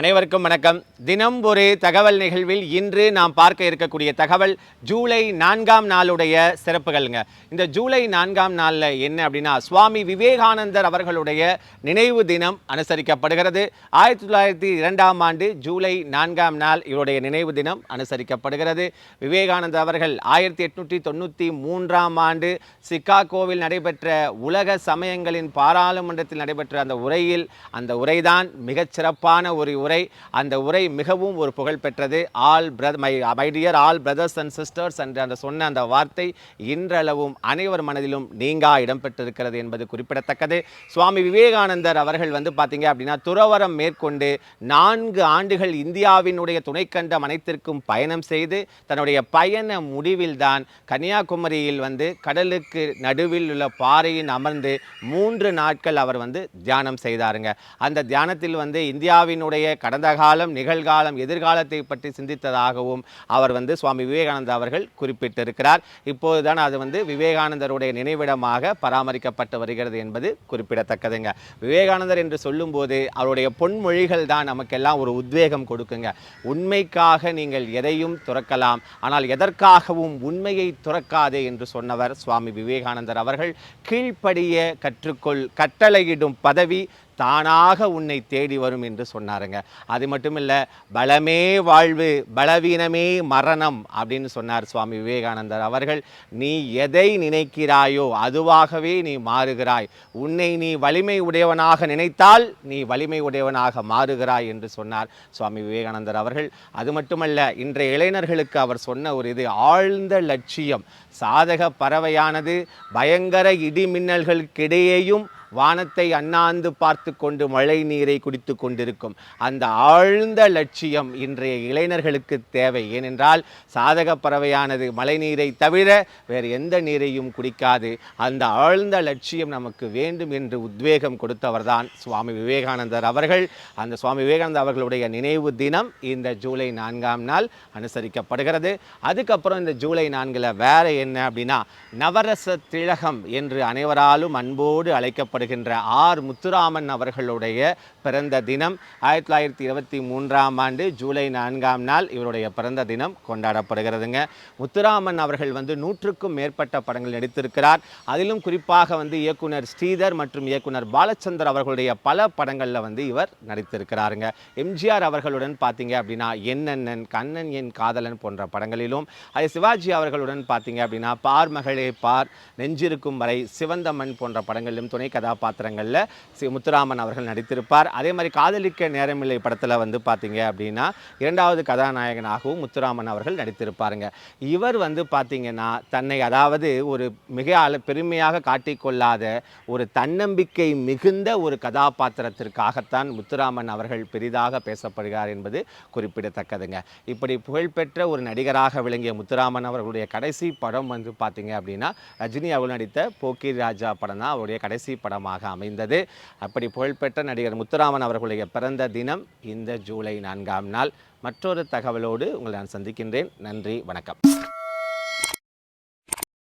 அனைவருக்கும் வணக்கம். தினம் ஒரு தகவல் நிகழ்வில் இன்று நாம் பார்க்க இருக்கக்கூடிய தகவல் ஜூலை நான்காம் நாளுடைய சிறப்புகள்ங்க. இந்த ஜூலை நான்காம் நாளில் என்ன அப்படின்னா சுவாமி விவேகானந்தர் அவர்களுடைய நினைவு தினம் அனுசரிக்கப்படுகிறது. ஆயிரத்தி தொள்ளாயிரத்தி இரண்டாம் ஆண்டு ஜூலை நான்காம் நாள் இவருடைய நினைவு தினம் அனுசரிக்கப்படுகிறது. விவேகானந்தர் அவர்கள் ஆயிரத்தி எட்நூற்றி தொண்ணூற்றி மூன்றாம் ஆண்டு சிக்காகோவில் நடைபெற்ற உலக சமயங்களின் பாராளுமன்றத்தில் நடைபெற்ற அந்த உரையில் அந்த உரைதான் மிகச்சிறப்பான ஒரு உரை அந்த உரை மிகவும் ஒரு புகழ் பெற்றது. All brother my my dear all brothers and sisters என்று அந்த சொன்ன அந்த வார்த்தை இன்றளவும் அனைவர் மனதிலும் நீங்கா இடம்பெற்றிருக்கிறது என்பது குறிப்பிடத்தக்கது. சுவாமி விவேகானந்தர் அவர்கள் வந்து பார்த்தீங்க அப்படின்னா துறவரம் மேற்கொண்டு நான்கு ஆண்டுகள் இந்தியாவினுடைய துணைக்கண்டம் அனைத்திற்கும் பயணம் செய்து தன்னுடைய பயண முடிவில்தான் கன்னியாகுமரியில் வந்து கடலுக்கு நடுவில் உள்ள பாறையின் அமர்ந்து மூன்று நாட்கள் அவர் வந்து தியானம் செய்தாருங்க. அந்த தியானத்தில் வந்து இந்தியாவினுடைய கடந்த காலம் நிகழ்காலம் எதிர்காலத்தை பற்றி சிந்தித்ததாகவும் அவர் வந்து சுவாமி விவேகானந்தர் அவர்கள் குறிப்பிட்டிருக்கிறார். இப்போதுதான் அது வந்து விவேகானந்தருடைய நினைவிடமாக பராமரிக்கப்பட்டு வருகிறது என்பது குறிப்பிடத்தக்கதுங்க. விவேகானந்தர் என்று சொல்லும்போது அவருடைய பொன்மொழிகள் தான் நமக்கெல்லாம் ஒரு உத்வேகம் கொடுக்குங்க. உண்மைக்காக நீங்கள் எதையும் துறக்கலாம் ஆனால் எதற்காகவும் உண்மையை துறக்காதே என்று சொன்னவர் சுவாமி விவேகானந்தர் அவர்கள். கீழ்ப்படிய கற்றுக்கொள் கட்டளையிடும் பதவி தானாக உன்னை தேடி வரும் என்று சொன்னாருங்க. அது மட்டும் இல்லை பலமே வாழ்வு பலவீனமே மரணம் அப்படின்னு சொன்னார் சுவாமி விவேகானந்தர் அவர்கள். நீ எதை நினைக்கிறாயோ அதுவாகவே நீ மாறுகிறாய். உன்னை நீ வலிமை உடையவனாக நினைத்தால் நீ வலிமை உடையவனாக மாறுகிறாய் என்று சொன்னார் சுவாமி விவேகானந்தர் அவர்கள். அது மட்டுமல்ல இன்றைய இளைஞர்களுக்கு அவர் சொன்ன ஒரு இது ஆழ்ந்த லட்சியம். சாதக பறவையானது பயங்கர இடி மின்னல்களுக்கிடையேயும் வானத்தை அண்ணாந்து பார்த்து கொண்டு மழை நீரை குடித்து கொண்டிருக்கும். அந்த ஆழ்ந்த லட்சியம் இன்றைய இளைஞர்களுக்கு தேவை. ஏனென்றால் சாதக பறவையானது மழை நீரை தவிர வேறு எந்த நீரையும் குடிக்காது. அந்த ஆழ்ந்த லட்சியம் நமக்கு வேண்டும் என்று உத்வேகம் கொடுத்தவர்தான் சுவாமி விவேகானந்தர் அவர்கள். அந்த சுவாமி விவேகானந்தர் அவர்களுடைய நினைவு தினம் இந்த ஜூலை நான்காம் நாள் அனுசரிக்கப்படுகிறது. அதுக்கப்புறம் இந்த ஜூலை நான்கில் வேற என்ன அப்படின்னா நவரச திலகம் என்று அனைவராலும் அன்போடு அழைக்கப்படுகின்ற ஆர். முத்துராமன் அவர்களுடைய பிறந்த தினம் ஆயிரத்தி தொள்ளாயிரத்தி இருபத்தி மூன்றாம் ஆண்டு ஜூலை நான்காம் நாள் இவருடைய பிறந்த தினம் கொண்டாடப்படுகிறதுங்க. முத்துராமன் அவர்கள் வந்து நூற்றுக்கும் மேற்பட்ட படங்கள் நடித்திருக்கிறார். அதிலும் குறிப்பாக வந்து இயக்குனர் ஸ்ரீதர் மற்றும் இயக்குனர் பாலச்சந்தர் அவர்களுடைய பல படங்களில் வந்து இவர் நடித்திருக்கிறாருங்க. எம்ஜிஆர் அவர்களுடன் பார்த்தீங்க அப்படின்னா என்னென்னன் கண்ணன் என் காதலன் போன்ற படங்களிலும் அது சிவாஜி அவர்களுடன் பார்த்தீங்க அப்படின்னா பார் மகளே பார் நெஞ்சிருக்கும் வரை சிவந்தமன் போன்ற படங்களிலும் துணை கதாபாத்திரங்களில் சி முத்துராமன் அவர்கள் நடித்திருப்பார். அதே மாதிரி காதலிக்க நேரமில்லை படத்தில் வந்து பார்த்தீங்க அப்படின்னா இரண்டாவது கதாநாயகனாகவும் முத்துராமன் அவர்கள் நடித்திருப்பாருங்க. இவர் வந்து பார்த்தீங்கன்னா தன்னை அதாவது ஒரு மிக அள பெருமையாக காட்டிக்கொள்ளாத ஒரு தன்னம்பிக்கை மிகுந்த ஒரு கதாபாத்திரத்திற்காகத்தான் முத்துராமன் அவர்கள் பெரிதாக பேசப்படுகிறார் என்பது குறிப்பிடத்தக்கதுங்க. இப்படி புகழ்பெற்ற ஒரு நடிகராக விளங்கிய முத்துராமன் அவர்களுடைய கடைசி படம் வந்து பார்த்தீங்க அப்படின்னா ரஜினி அவர்கள் நடித்த போக்கிரி ராஜா படம் தான் அவருடைய கடைசி படம் படமாக அமைந்தது. அப்படி புகழ்பெற்ற நடிகர் முத்துராமன் அவர்களுடைய பிறந்த தினம் இந்த ஜூலை நான்காம் நாள். மற்றொரு தகவலோடு உங்களை நான் சந்திக்கின்றேன். நன்றி வணக்கம்.